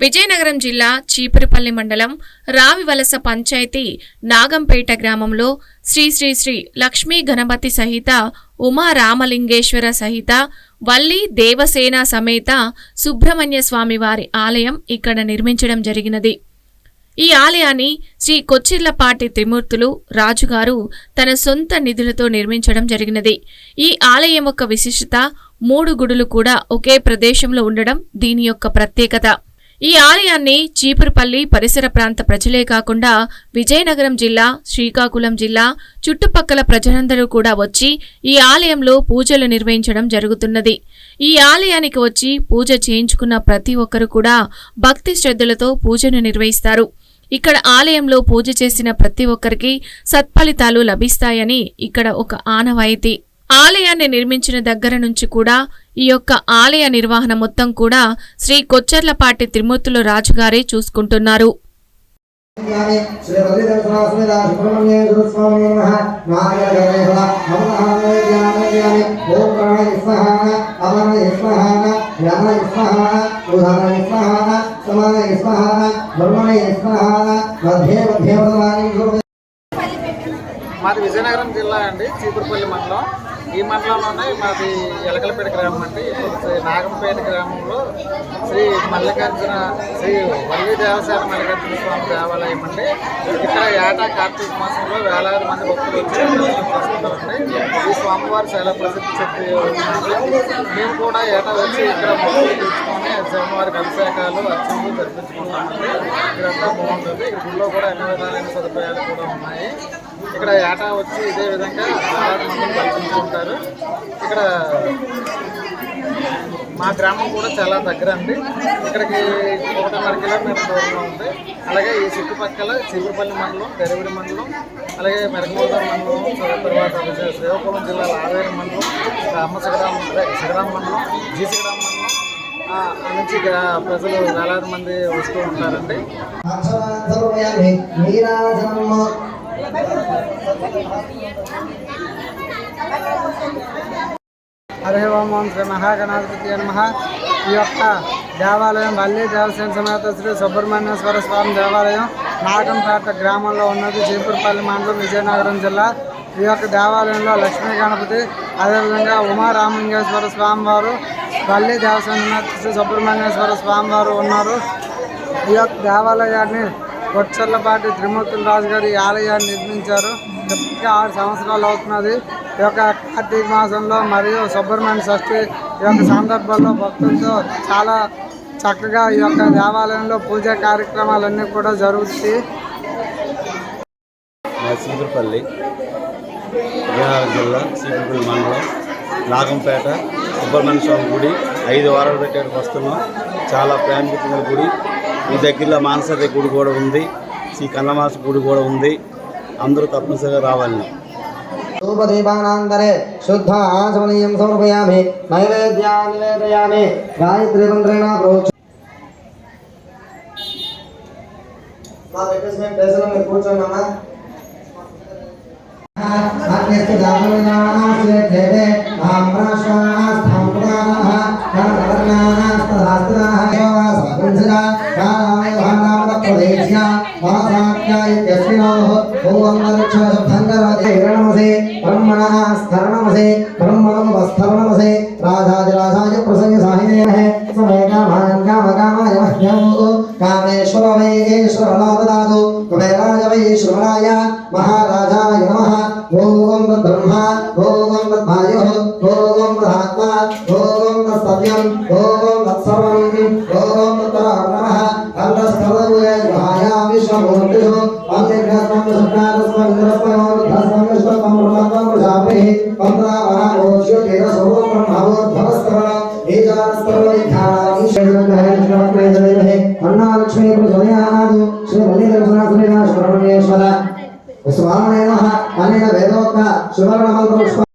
విజయనగరం జిల్లా చీపురుపల్లి మండలం రావివలస పంచాయతీ నాగంపేట గ్రామంలో శ్రీ శ్రీ శ్రీ లక్ష్మీ గణపతి సహిత ఉమా రామలింగేశ్వర సహిత వల్లి దేవసేన సమేత సుబ్రహ్మణ్య స్వామి వారి ఆలయం ఇక్కడ నిర్మించడం జరిగినది. ఈ ఆలయాన్ని శ్రీ కొచ్చిర్లపాటి త్రిమూర్తులు రాజుగారు తన సొంత నిధులతో నిర్మించడం జరిగినది. ఈ ఆలయం యొక్క విశిష్టత మూడు గుడులు కూడా ఒకే ప్రదేశంలో ఉండడం దీని యొక్క ప్రత్యేకత. ఈ ఆలయాన్ని చీపురుపల్లి పరిసర ప్రాంత ప్రజలే కాకుండా విజయనగరం జిల్లా శ్రీకాకుళం జిల్లా చుట్టుపక్కల ప్రజలందరూ కూడా వచ్చి ఈ ఆలయంలో పూజలు నిర్వహించడం జరుగుతున్నది. ఈ ఆలయానికి వచ్చి పూజ చేయించుకున్న ప్రతి ఒక్కరు కూడా భక్తి శ్రద్ధలతో పూజను నిర్వహిస్తారు. ఇక్కడ ఆలయంలో పూజ చేసిన ప్రతి ఒక్కరికి సత్ఫలితాలు లభిస్తాయని ఇక్కడ ఒక ఆనవాయితీ. ఆలయాన్ని నిర్మించిన దగ్గర నుంచి కూడా ఈ యొక్క ఆలయ నిర్వహణ మొత్తం కూడా శ్రీ కొచ్చర్లపాటి త్రిమూర్తుల రాజుగారే చూసుకుంటున్నారు. మాది విజయనగరం జిల్లా అండి చీపురుపల్లి మండలం. ఈ మండలంలోనే మాది ఎలకలపేట గ్రామం అండి. శ్రీ నాగంపేట గ్రామంలో శ్రీ మల్లికార్జున శ్రీ వల్లి దేవసేన మల్లికార్జున స్వామి దేవాలయం అండి. ఇక్కడ ఏటా కార్తీక మాసంలో వేలాది మంది భక్తులు వచ్చి చేసుకుంటారండి. ఈ స్వామివారు చాలా ప్రసిద్ధి చెంది మేము కూడా ఏటా వచ్చి ఇక్కడ స్వామివారికి అభిషేకాలు అర్చనలు జరిపించుకుంటామండి. ఇక్కడంతా బాగుంటుంది. గుళ్ళో కూడా అన్ని విధాలైన సదుపాయాలు కూడా ఉన్నాయి. ఇక్కడ ఏటా వచ్చి ఇదే విధంగా వేలాది మందిని దర్శించుకుంటారు ఇక్కడ మా గ్రామం కూడా చాలా దగ్గర అండి ఇక్కడికి ఒకటిన్నర కిలోమీటర్ దూరంలో ఉంది. అలాగే ఈ చుట్టుపక్కల చిగురుపల్లి మండలం గరివిడి మండలం అలాగే మెరకమూడ మండలం తర్వాత శ్రీకాకుళం జిల్లా ఆవేరు మండలం అమ్మ శిగరాం అదే మండలం జీ శిగరాం మండలం నుంచి గ్రా- ప్రజలు వేలాది మంది వస్తూ ఉంటారండి. హరే ఓం ఓం శ్రీ మహాగణాధిపతి నమ. ఈ యొక్క దేవాలయం వల్లి దేవసేన సమేత శ్రీ సుబ్రహ్మణ్యేశ్వర స్వామి దేవాలయం నాగంపేట గ్రామంలో ఉన్నది చీపురుపల్లి మండలం విజయనగరం జిల్లా. ఈ యొక్క దేవాలయంలో లక్ష్మీ గణపతి అదేవిధంగా ఉమారామలింగేశ్వర స్వామి వారు వల్లి శ్రీ సుబ్రహ్మణ్యేశ్వర స్వామి వారు ఉన్నారు. ఈ యొక్క దేవాలయాన్ని కొచ్చర్లపాటి త్రిమూర్తుల రాజు గారు ఈ ఆలయాన్ని నిర్మించారు. ఇప్పటికే ఆరు సంవత్సరాలు అవుతున్నది. ఈ యొక్క కార్తీక మాసంలో మరియు సుబ్రహ్మణ్య షష్ఠి ఈ యొక్క సందర్భంలో భక్తులతో చాలా చక్కగా ఈ యొక్క దేవాలయంలో పూజా కార్యక్రమాలన్నీ కూడా జరుగుతాయి. సీపురపల్లి విజయనగరం జిల్లా సీపురపల్లి మండలం నాగంపేట సుబ్రహ్మణ్య స్వామి గుడి. ఐదు వారాలు పెట్టేటికి వస్తున్నాం చాలా ప్రాముఖ్యమైన గుడి. ఈ దగ్గరలో మానసరి గుడి కూడా ఉంది. శ్రీ కన్నమాస గుడి కూడా ఉంది. అందరూ తప్పనిసరిగా రావాలి. ధూపదీపానాంతరే శుద్ధ ఆచమనీయం సమర్పయామి. నైవేద్యా నివేదయామి. గాయత్రి మంత్రేణ ప్రోక్ష మా మేము ప్లేస్లో ఆమ్రాశ్వాస్థం महानामनप्रदेश्या महासाख्या इत्यस्मिनोः भूमन्तरिक्षभङ्गराजे हिरणमसे ब्रह्मणः स्तरणमसे ब्रह्मणमवस्थरणमसे राधाजराधाय प्रसङ्गसाहिने समेकामानङ्गामकामाय मह्यौ कामेश्वर वैकेश्वरलाददातु कुबेराय वैश्वराय महाराजाय नमः। ॐ ब्रह्मा ॐ ब्रह्मायोः ॐ ब्रहात्मा ॐ నమః ఓం బ్రహ్మ ఓం వాయు ఓం ఆత్మ ఓం సత్యం ఓం సర్వం ఓం నమః అంతఃస్థలే మహాయా విశ్వమూర్తిషు అంతర్ఘాతం సత్కారస్వం ఇంద్రస్వం ధస్వం విశ్వం బ్రహ్మత్వం ప్రజాపతి పంద్రా మహాభోష్య తేర సర్వం బ్రహ్మవోద్భవస్తవన అన్నాలక్ష్మీ ప్రచోదయాదు శ్రీ వల్లీదేవసనాశ్రీ సుబ్రహ్మణ్యేశ్వర స్వామనే నమః అనేన వేదోక్త సువర్ణ మంత్ర